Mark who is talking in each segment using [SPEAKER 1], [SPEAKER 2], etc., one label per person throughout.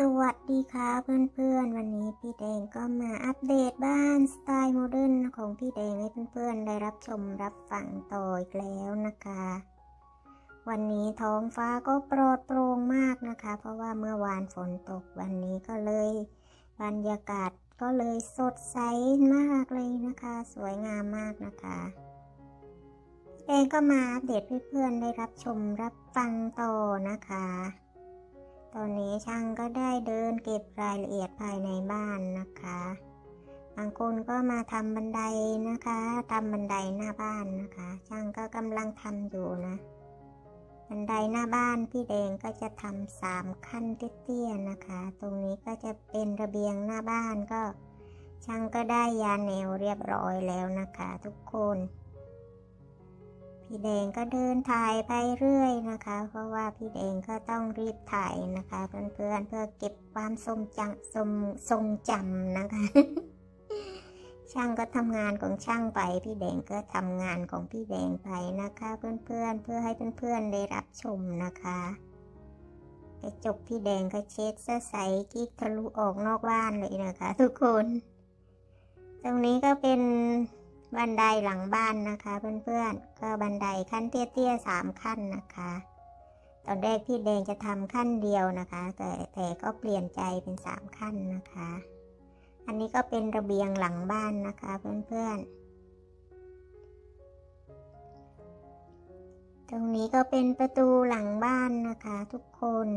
[SPEAKER 1] สวัสดีค่ะเพื่อนๆ วันนี้พี่แดงก็มาอัปเดตบ้านสไตล์โมเดิร์นของพี่แดงให้เพื่อนๆ ได้รับชมรับฟังต่ออีกแล้วนะคะ วันนี้ท้องฟ้าก็โปรดโปร่งมากนะคะ เพราะว่าเมื่อวานฝนตกวันนี้ก็เลย บรรยากาศก็เลยสดใสมากเลยนะคะ สวยงามมากนะคะพี่แดงก็มาอัปเดตเพื่อนๆได้รับชมรับฟังต่อนะคะ ตอนนี้ช่างก็ได้เดินเก็บรายละเอียดภายในบ้านนะคะ บางคนก็มาทำบันไดนะคะทำบันไดหน้าบ้านนะคะ ช่างก็กำลังทำอยู่นะ บันไดหน้าบ้านพี่แดงก็จะทำสามขั้นเตี้ยๆนะคะ ตรงนี้ก็จะเป็นระเบียงหน้าบ้านก็ ช่างก็ได้ยาแนวเรียบร้อยแล้วนะคะ ทุกคน พี่แดงก็เดินถ่ายไปเรื่อยนะคะ เพราะว่าพี่แดงก็ต้องรีบถ่ายนะคะ เพื่อนๆเพื่อเก็บความทรงจำทรงทรงจำนะคะ ช่างก็ทำงานของช่างไป พี่แดงก็ทำงานของพี่แดงไปนะคะ เพื่อนๆเพื่อให้เพื่อนๆได้รับชมนะคะกระจกพี่แดงก็เช็ดซะใสกิ๊กทะลุออกนอกบ้านเลยนะคะ ทุกคน ตรงนี้ก็เป็น บันไดหลังบ้านนะคะ เพื่อนๆ ก็บันไดขั้นเตี้ยๆสามขั้นนะคะ ตอนแรกพี่แดงจะทำขั้นเดียวนะคะ แต่แต่ก็เปลี่ยนใจเป็นสามขั้นนะคะ อันนี้ก็เป็นระเบียงหลังบ้านนะคะ เพื่อนๆ ตรงนี้ก็เป็นประตูหลังบ้านนะคะทุกคน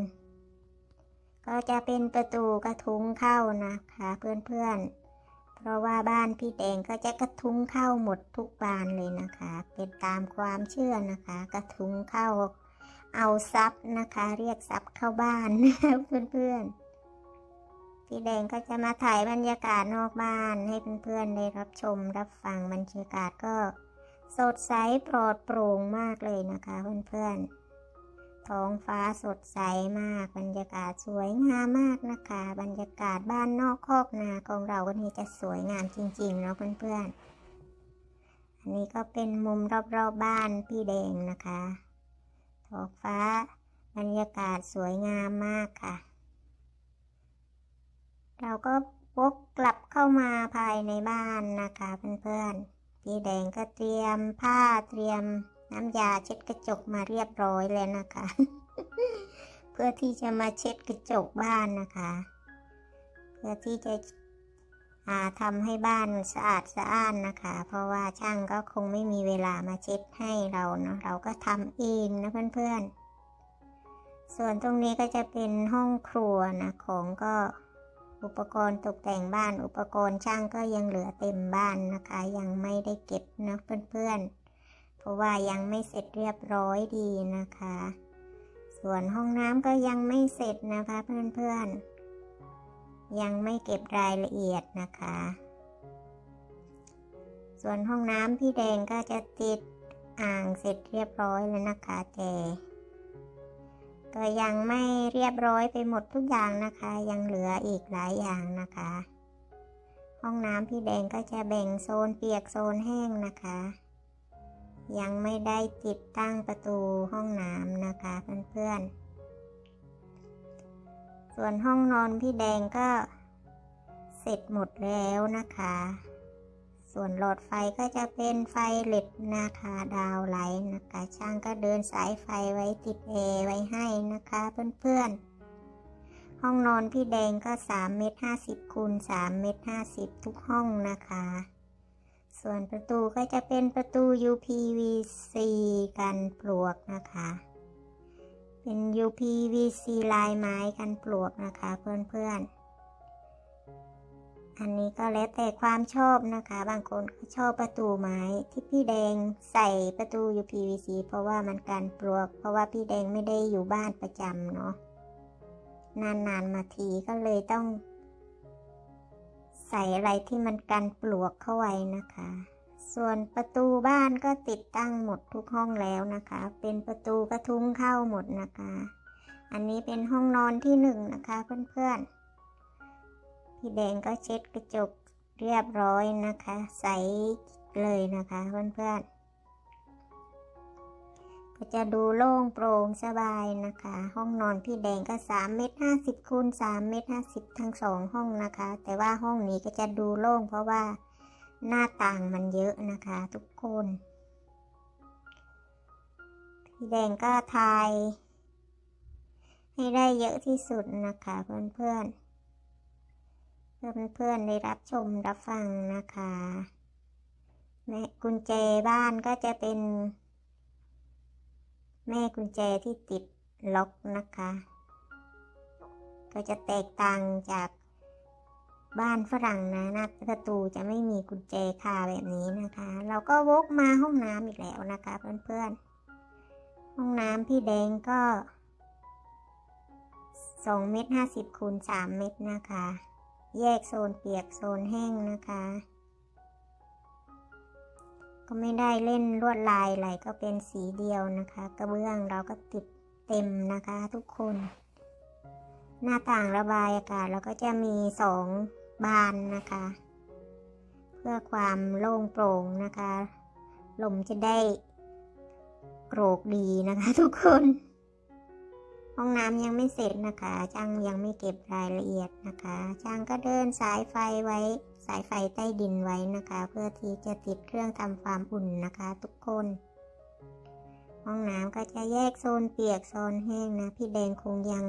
[SPEAKER 1] ก็จะเป็นประตูกระทุ้งเข้านะคะ เพื่อนๆ เพราะว่าบ้านพี่แดงก็จะกระทุ้งเข้าหมดทุกบานเลยนะคะ เป็นตามความเชื่อนะคะ กระทุ้งเข้าเอาทรัพย์นะคะ เรียกทรัพย์เข้าบ้านเพื่อนๆ พี่แดงก็จะมาถ่ายบรรยากาศนอกบ้านให้เพื่อนๆได้รับชมรับฟังบรรยากาศก็สดใสปลอดโปร่งมากเลยนะคะเพื่อนๆ ท้องฟ้าสดใสมาก บรรยากาศสวยงามมากนะคะ บรรยากาศบ้านนอกคอกนาของเราก็นี่จะสวยงามจริงๆเนาะเพื่อนๆ อันนี้ก็เป็นมุมรอบๆบบ้านพี่แดงนะคะ ท้องฟ้าบรรยากาศสวยงามมากค่ะ เราก็วกกลับเข้ามาภายในบ้านนะคะเพื่อนๆ พี่แดงก็เตรียมผ้าเตรียม น้ำยาเช็ดกระจกมาเรียบร้อยแล้วนะคะ เพื่อที่จะมาเช็ดกระจกบ้านนะคะ เพื่อที่จะาทำให้บ้านสะอาดสะอ้านนะคะ เพราะว่าช่างก็คงไม่มีเวลามาเช็ดให้เราเนาะเราก็ทำเองนะเพื่อนๆ ส่วนตรงนี้ก็จะเป็นห้องครัวนะของก็อุปกรณ์ตกแต่งบ้านอุปกรณ์ช่างก็ยังเหลือเต็มบ้านนะคะ ยังไม่ได้เก็บนะเพื่อนๆ เพราะว่ายังไม่เสร็จเรียบร้อยดีนะคะ ส่วนห้องน้ำก็ยังไม่เสร็จนะคะเพื่อนๆ ยังไม่เก็บรายละเอียดนะคะ ส่วนห้องน้ำพี่แดงก็จะติดอ่างเสร็จเรียบร้อยแล้วนะคะแต่ก็ยังไม่เรียบร้อยไปหมดทุกอย่างนะคะ ยังเหลืออีกหลายอย่างนะคะ ห้องน้ำพี่แดงก็จะแบ่งโซนเปียกโซนแห้งนะคะ ยังไม่ได้ติดตั้งประตูห้องน้ำนะคะเพื่อนๆ ส่วนห้องนอนพี่แดงก็เสร็จหมดแล้วนะคะ ส่วนหลอดไฟก็จะเป็นไฟเล็ดนะคะดาวไลท์นะคะ ช่างก็เดินสายไฟไว้ติดเอร์ไว้ให้นะคะเพื่อนๆห้องนอนพี่แดงก็3เมตร50คูณ3เมตร50 ทุกห้องนะคะ ส่วนประตูก็จะเป็นประตู UPVC กันปลวกนะคะ เป็น UPVC ลายไม้กันปลวกนะคะเพื่อนๆอันนี้ก็แล้วแต่ความชอบนะคะ บางคนก็ชอบประตูไม้ที่พี่แดงใส่ประตู UPVC เพราะว่ามันกันปลวก เพราะว่าพี่แดงไม่ได้อยู่บ้านประจำเนาะนานๆมาทีก็เลยต้อง ใส่อะไรที่มันกันปลวกเข้าไว้นะคะ ส่วนประตูบ้านก็ติดตั้งหมดทุกห้องแล้วนะคะ เป็นประตูกระทุ้งเข้าหมดนะคะ อันนี้เป็นห้องนอนที่หนึ่งนะคะเพื่อนๆ พี่แดงก็เช็ดกระจกเรียบร้อยนะคะ ใสเลยนะคะเพื่อนๆ ก็จะดูโล่งโปร่งสบายนะคะ ห้องนอนพี่แดงก็3เมตร50คูณ3เมตร50 ทั้งสองห้องนะคะ แต่ว่าห้องนี้ก็จะดูโล่งเพราะว่าหน้าต่างมันเยอะนะคะทุกคน พี่แดงก็ทายให้ได้เยอะที่สุดนะคะเพื่อนเพื่อนเพื่อนเพื่อนได้รับชมรับฟังนะคะแม่กุญแจบ้านก็จะเป็น แม่กุญแจที่ติดล็อกนะคะ ก็จะแตกต่างจากบ้านฝรั่งนะหน้าประตูจะไม่มีกุญแจคาแบบนี้นะคะ เราก็วกมาห้องน้ำอีกแล้วนะคะเพื่อนๆ ห้องน้ำพี่แดงก็2เมตร50คูณ3เมตรนะคะ แยกโซนเปียกโซนแห้งนะคะ ก็ไม่ได้เล่นลวดลายอะไรก็เป็นสีเดียวนะคะ กระเบื้องเราก็ติดเต็มนะคะทุกคน หน้าต่างระบายอากาศเราก็จะมีสองบานนะคะ เพื่อความโล่งโปร่งนะคะ ลมจะได้โกรกดีนะคะ ทุกคน ห้องน้ำยังไม่เสร็จนะคะช่างยังไม่เก็บรายละเอียดนะคะช่างก็เดินสายไฟไว้ สายไฟใต้ดินไว้นะคะ เพื่อที่จะติดเครื่องทำความอุ่นนะคะ ทุกคน ห้องน้ำก็จะแยกโซนเปียกโซนแห้งนะ พี่แดงคงยัง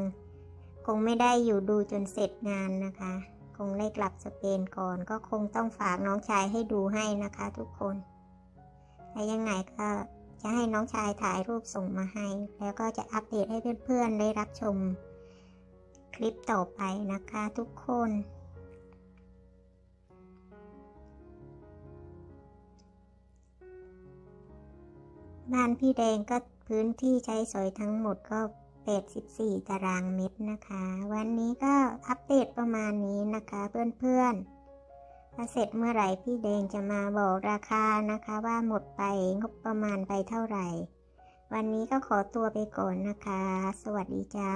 [SPEAKER 1] คงไม่ได้อยู่ดูจนเสร็จงานนะคะ คงได้กลับสเปนก่อน ก็คงต้องฝากน้องชายให้ดูให้นะคะ ทุกคนและยังไงก็จะให้น้องชายถ่ายรูปส่งมาให้ แล้วก็จะอัปเดตให้เพื่อนๆได้รับชม คลิปต่อไปนะคะทุกคน บ้านพี่แดงก็พื้นที่ใช้สอยทั้งหมดก็ 84 ตารางเมตรนะคะ วันนี้ก็อัปเดตประมาณนี้นะคะเพื่อนๆถ้าเสร็จเมื่อไหร่พี่แดงจะมาบอกราคานะคะว่าหมดไปงบประมาณไปเท่าไหร่ วันนี้ก็ขอตัวไปก่อนนะคะ สวัสดีจ้า